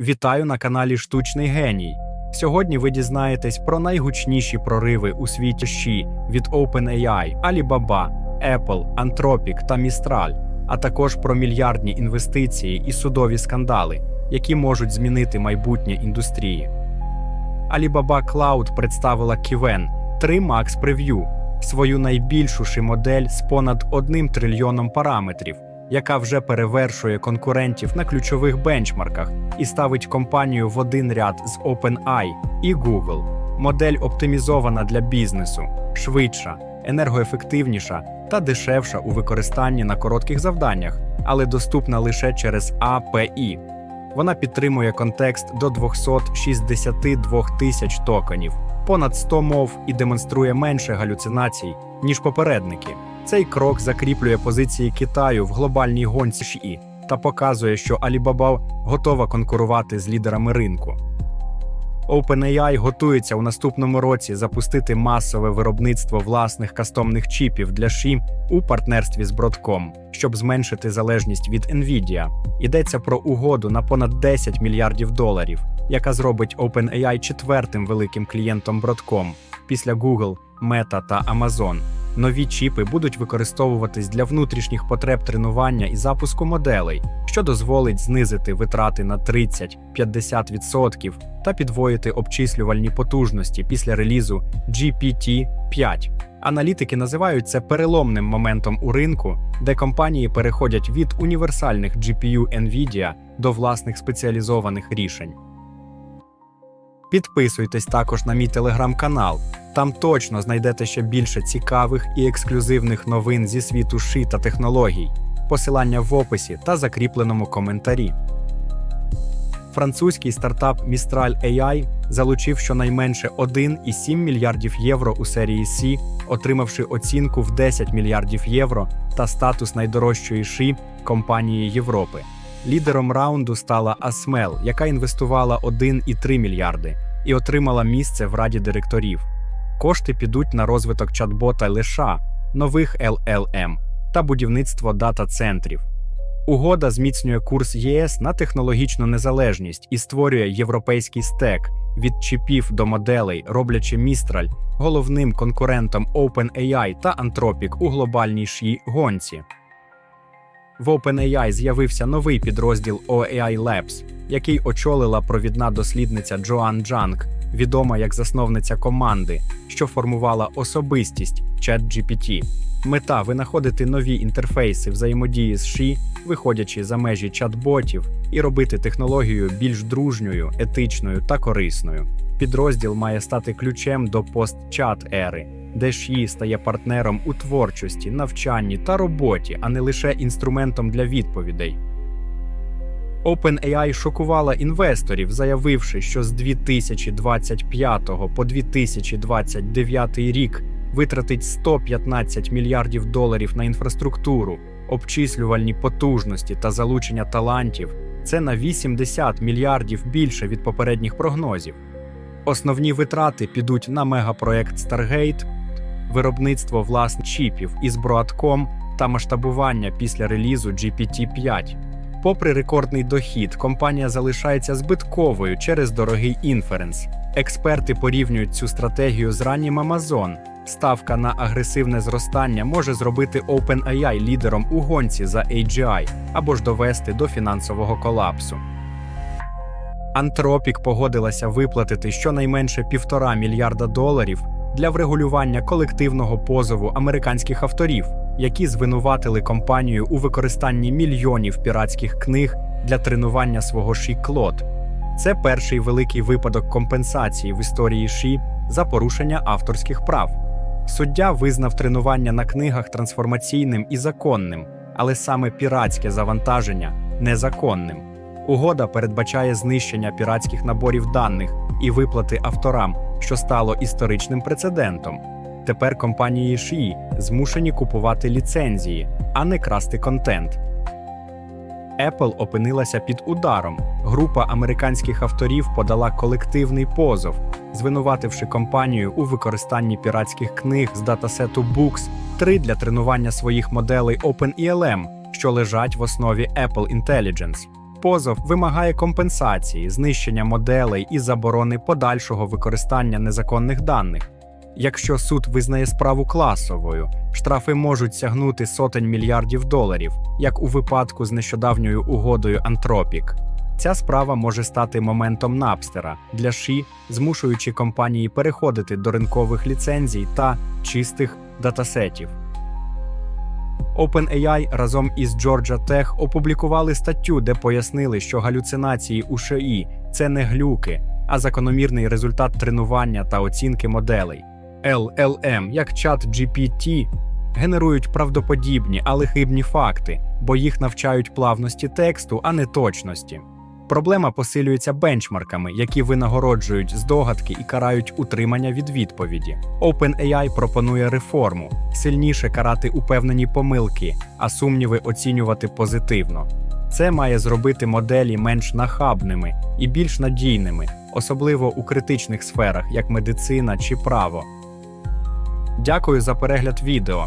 Вітаю на каналі Штучний Геній. Сьогодні ви дізнаєтесь про найгучніші прориви у світі щі від OpenAI, Alibaba, Apple, Anthropic та Mistral, а також про мільярдні інвестиції і судові скандали, які можуть змінити майбутнє індустрії. Alibaba Cloud представила Kiven 3 Max Preview, свою найбільшу ши модель з понад 1 трильйоном параметрів, яка вже перевершує конкурентів на ключових бенчмарках і ставить компанію в один ряд з OpenAI і Google. Модель оптимізована для бізнесу, швидша, енергоефективніша та дешевша у використанні на коротких завданнях, але доступна лише через API. Вона підтримує контекст до 262 тисяч токенів, понад 100 мов і демонструє менше галюцинацій, ніж попередники. Цей крок закріплює позиції Китаю в глобальній гонці ШІ та показує, що Alibaba готова конкурувати з лідерами ринку. OpenAI готується у наступному році запустити масове виробництво власних кастомних чіпів для ШІ у партнерстві з Broadcom, щоб зменшити залежність від Nvidia. Йдеться про угоду на понад 10 мільярдів доларів, яка зробить OpenAI четвертим великим клієнтом Broadcom після Google, Meta та Amazon. Нові чіпи будуть використовуватись для внутрішніх потреб тренування і запуску моделей, що дозволить знизити витрати на 30-50% та підвоїти обчислювальні потужності після релізу GPT-5. Аналітики називають це переломним моментом у ринку, де компанії переходять від універсальних GPU NVIDIA до власних спеціалізованих рішень. Підписуйтесь також на мій телеграм-канал. Там точно знайдете ще більше цікавих і ексклюзивних новин зі світу ши та технологій. Посилання в описі та закріпленому коментарі. Французький стартап Mistral AI залучив щонайменше 1,7 мільярдів євро у серії C, отримавши оцінку в 10 мільярдів євро та статус найдорожчої ши компанії Європи. Лідером раунду стала Asmel, яка інвестувала 1,3 мільярди і отримала місце в раді директорів. Кошти підуть на розвиток чат-бота лиша, нових LLM та будівництво дата-центрів. Угода зміцнює курс ЄС на технологічну незалежність і створює європейський стек від чіпів до моделей, роблячи Містраль головним конкурентом OpenAI та Anthropic у глобальній шій гонці. В OpenAI з'явився новий підрозділ OAI Labs, який очолила провідна дослідниця Джоан Джанг, відома як засновниця команди, що формувала особистість ChatGPT. Мета винаходити нові інтерфейси взаємодії з ШІ, виходячи за межі чат-ботів, і робити технологію більш дружньою, етичною та корисною. Підрозділ має стати ключем до постчат ери, де ШІ стає партнером у творчості, навчанні та роботі, а не лише інструментом для відповідей. OpenAI шокувала інвесторів, заявивши, що з 2025 по 2029 рік витратить 115 мільярдів доларів на інфраструктуру, обчислювальні потужності та залучення талантів. Це на 80 мільярдів більше від попередніх прогнозів. Основні витрати підуть на мегапроект Stargate, виробництво власних чіпів із Broadcom та масштабування після релізу GPT-5. Попри рекордний дохід, компанія залишається збитковою через дорогий інференс. Експерти порівнюють цю стратегію з раннім Amazon. Ставка на агресивне зростання може зробити OpenAI лідером у гонці за AGI або ж довести до фінансового колапсу. Anthropic погодилася виплатити щонайменше півтора мільярда доларів для врегулювання колективного позову американських авторів, які звинуватили компанію у використанні мільйонів піратських книг для тренування свого ші Клод. Це перший великий випадок компенсації в історії ші за порушення авторських прав. Суддя визнав тренування на книгах трансформаційним і законним, але саме піратське завантаження незаконним. Угода передбачає знищення піратських наборів даних і виплати авторам, що стало історичним прецедентом. Тепер компанії шиї змушені купувати ліцензії, а не красти контент. Apple опинилася під ударом. Група американських авторів подала колективний позов, звинувативши компанію у використанні піратських книг з датасету Books 3 для тренування своїх моделей OpenELM, що лежать в основі Apple Intelligence. Позов вимагає компенсації, знищення моделей і заборони подальшого використання незаконних даних. Якщо суд визнає справу класовою, штрафи можуть сягнути сотень мільярдів доларів, як у випадку з нещодавньою угодою Антропік. Ця справа може стати моментом Напстера для ШІ, змушуючи компанії переходити до ринкових ліцензій та чистих датасетів. OpenAI разом із Georgia Tech опублікували статтю, де пояснили, що галюцинації у ШІ – це не глюки, а закономірний результат тренування та оцінки моделей. LLM, як чат GPT, генерують правдоподібні, але хибні факти, бо їх навчають плавності тексту, а не точності. Проблема посилюється бенчмарками, які винагороджують здогадки і карають утримання від відповіді. OpenAI пропонує реформу сильніше карати упевнені помилки, а сумніви оцінювати позитивно. Це має зробити моделі менш нахабними і більш надійними, особливо у критичних сферах, як медицина чи право. Дякую за перегляд відео.